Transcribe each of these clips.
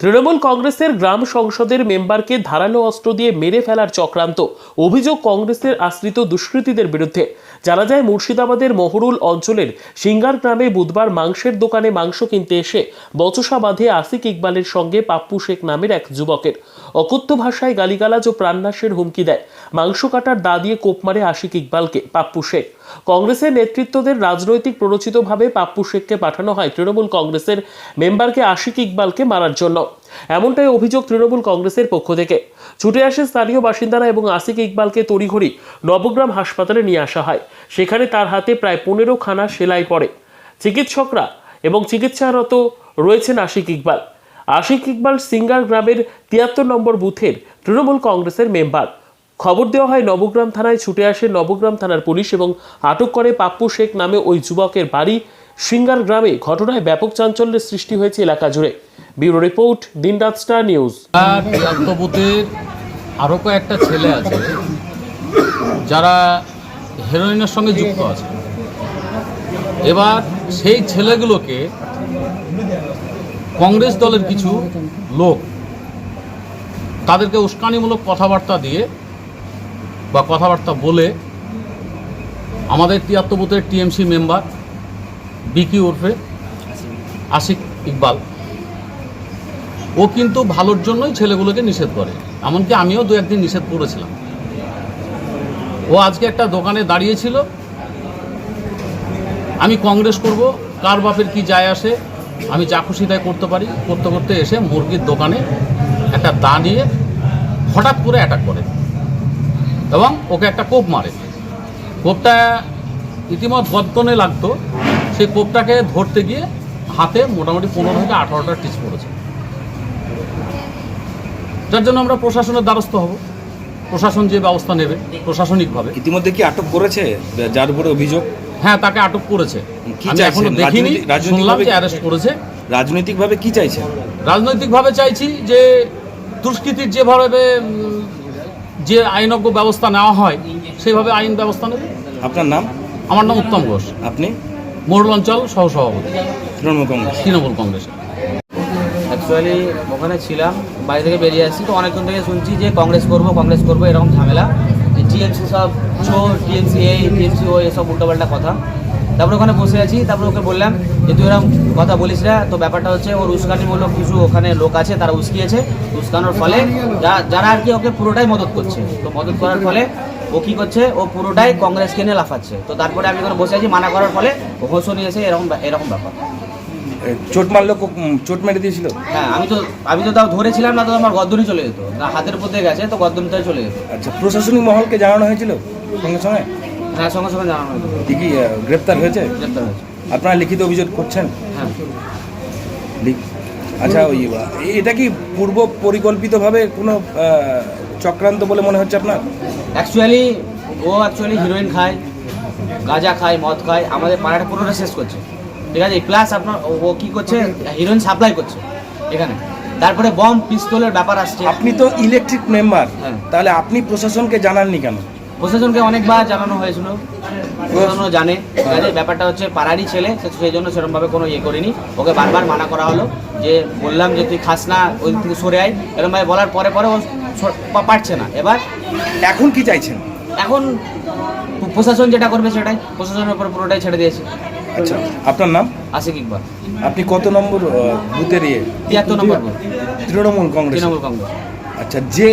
তৃণমূল কংগ্রেসের গ্রাম সংসদের মেম্বারকে ধারালো অস্ত্র দিয়ে মেরে ফেলার চক্রান্ত, অভিযোগ কংগ্রেসের আশ্রিত দুষ্কৃতীদের বিরুদ্ধে। জানা যায়, মুর্শিদাবাদের মহরুল অঞ্চলের সিঙ্গার গ্রামে বুধবার মাংসের দোকানে মাংস কিনতে এসে বচসা বাঁধে আসিক ইকবালের সঙ্গে পাপ্পু শেখ নামের এক যুবকের। অকথ্য ভাষায় গালিগালাজ ও প্রাণনাশের হুমকি দেয়। মাংস কাটার দা দিয়ে কোপ মারে আশিক ইকবালকে, পাপ্পু শেখ। কংগ্রেসের নেতৃত্বদের রাজনৈতিক প্ররোচিতভাবে পাপ্পু শেখকে পাঠানো হয় তৃণমূল কংগ্রেসের মেম্বারকে আশিক ইকবালকে মারার জন্য। এমনটাই অভিযোগ তৃণমূল কংগ্রেসের পক্ষ থেকে। ছুটে আসে স্থানীয় বাসিন্দারা এবং আসিক ইকবালকে তড়িঘড়ি নবগ্রাম হাসপাতালে নিয়ে আসা হয়। সেখানে তার হাতে প্রায় পনেরো খানা সেলাই পড়ে। চিকিৎসকরা এবং চিকিৎসারত রয়েছেন আশিক ইকবাল। আশিক ইকবাল সিঙ্গার গ্রামের তিয়াত্তর নম্বর বুথের তৃণমূল কংগ্রেসের মেম্বার। খবর দেওয়া হয়, নবগ্রাম থানায় ছুটে আসে। নবগ্রাম থানার পুলিশ এবং আটক করে পাপ্পু শেখ নামে ওই যুবকের বাড়ি। সিঙ্গার গ্রামে ঘটনায় ব্যাপক চাঞ্চল্যের সৃষ্টি হয়েছে এলাকা জুড়ে। Bureau report, Dinraat star news. আরও কয়েকটা ছেলে আছে, যারা হেরোইনের সঙ্গে যুক্ত আছে। এবার সেই ছেলেগুলোকে কংগ্রেস দলের কিছু লোক তাদেরকে উস্কানিমূলক কথাবার্তা দিয়ে বা কথাবার্তা বলে আমাদের তিয়াত্তর বুথের টিএমসি মেম্বার বিকি ওরফে আশিক ইকবাল। ও কিন্তু ভালোর জন্যই ছেলেগুলোকে নিষেধ করে। এমনকি আমিও দু একদিন নিষেধ করেছিলাম। ও আজকে একটা দোকানে দাঁড়িয়েছিল। আমি কংগ্রেস করব, কার বাপের কি যায় আসে, আমি যা খুশি তাই করতে পারি। করতে করতে এসে মুরগির দোকানে একটা দা নিয়ে হঠাৎ করে অ্যাটাক করে। এবং ওকে একটা কোপ মারে। কোপটা ইতিমধ্যে গদ্দনে লাগতো। সেই কোপটাকে ধরতে গিয়ে হাতে মোটামুটি পনেরো থেকে আঠারোটা টিচ পড়েছে। যার জন্য আমরা প্রশাসনের দ্বারস্থ হব। প্রশাসন যে ব্যবস্থা নেবে প্রশাসনিকভাবে। ইতিমধ্যে কি আটক করেছে? যার উপরে অভিযোগ? হ্যাঁ তাকে আটক করেছে। আমি এখনও দেখিনি শুনলাম যে অ্যারেস্ট করেছে। রাজনৈতিকভাবে কি চাইছে রাজনৈতিকভাবে চাইছি যে দুষ্কৃতির যেভাবে যে আইনজ্ঞ ব্যবস্থা নেওয়া হয় সেইভাবে আইন ব্যবস্থা নেবে? আপনার নাম? আমার নাম উত্তম ঘোষ। আপনি? মোড়ল অঞ্চল সহসভাপতি। তৃণমূল কংগ্রেস। তৃণমূল কংগ্রেস। অ্যাকচুয়ালি ওখানে ছিলাম বাড়ি থেকে বেরিয়ে আসছি তো অনেকজন থেকে শুনছি যে কংগ্রেস করব কংগ্রেস করব এরকম ঝামেলা। টিএমসি সব চোর টিএমসি এই টিএমসি ও এসব উল্টোপাল্টা কথা। তারপরে ওখানে বসে আছি তারপরে ওকে বললাম যে তুই এরকম কথা বলিস না। তো ব্যাপারটা হচ্ছে ওর উস্কানিমূলক কিছু ওখানে লোক আছে তারা উস্কিয়েছে। উস্কানোর ফলে যারা আর কি ওকে পুরোটাই মদত করছে। তো মদত করার ফলে ও কী করছে ও পুরোটাই কংগ্রেসকে নিয়ে লাফাচ্ছে। তো তারপরে আমি ওখানে বসে আছি মানা করার ফলে ও হোসও নিয়েছে এরকম এরকম ব্যাপার। চোট মারলো চোট মেরে দিয়েছিল? হ্যাঁ আমি তো আমি তো তাও ধরেছিলাম না তো আমার গদ্দনি চলে যেত। না হাতের উপর দিয়ে গেছে তো গদ্দনিটাই চলে যেত। আচ্ছা প্রশাসনিক মহলকে জানানো হয়েছিল সঙ্গে সঙ্গে? হ্যাঁ সঙ্গে সঙ্গে জানানো কি কি গ্রেপ্তার হয়েছে? গ্রেপ্তার হয়েছে। আপনারা লিখিত অভিযোগ করছেন? হ্যাঁ। আচ্ছা ওই এটা কি পূর্ব পরিকল্পিতভাবে কোনো চক্রান্ত বলে মনে হচ্ছে আপনার? অ্যাকচুয়ালি ও অ্যাকচুয়ালি হিরোইন খায় গাঁজা খায় মদ খায় আমাদের পাড়াটা পুরোটা শেষ করছে। ঠিক আছে? প্লাস আপনার ও- কী করছে? হিরোইন সাপ্লাই করছে এখানে। তারপরে বম পিস্তলের ব্যাপার আসছে। আপনি তো ইলেকট্রিক মেম্বার হ্যাঁ। তাহলে আপনি প্রশাসনকে জানাননি কেন? প্রশাসনকে অনেকবার জানানো হয়েছিল। প্রশাসনও জানে। ব্যাপারটা হচ্ছে পাড়ারই ছেলে সেই জন্য সেরকমভাবে কোনো ইয়ে করিনি। ওকে বারবার মানা করা হলো যে বললাম যে তুই খাস না ওই থেকে সরে আয়। এরকমভাবে বলার পরে পরে ও পারছে না। এবার এখন কি চাইছেন? এখন প্রশাসন যেটা করবে সেটাই। প্রশাসনের উপর পুরোটাই ছেড়ে দিয়েছে। আচ্ছা আপনার নাম? আশিক ইকবাল। আপনি কত নম্বর বুথের ইয়ে? তিয়াত্তর নম্বর তৃণমূল কংগ্রেস তৃণমূল কংগ্রেস। আচ্ছা যে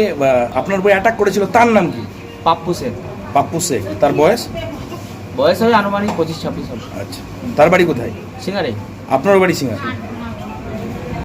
আপনার বই অ্যাটাক করেছিল তার নাম কি? পাপ্পু শেখ পাপ্পু শেখ তার বয়স? বয়স হয় আনুমানিক পঁচিশ ছাব্বিশ হবে। আচ্ছা। তার বাড়ি কোথায়? সিঙ্গারে। আপনার বাড়ি সিঙ্গার?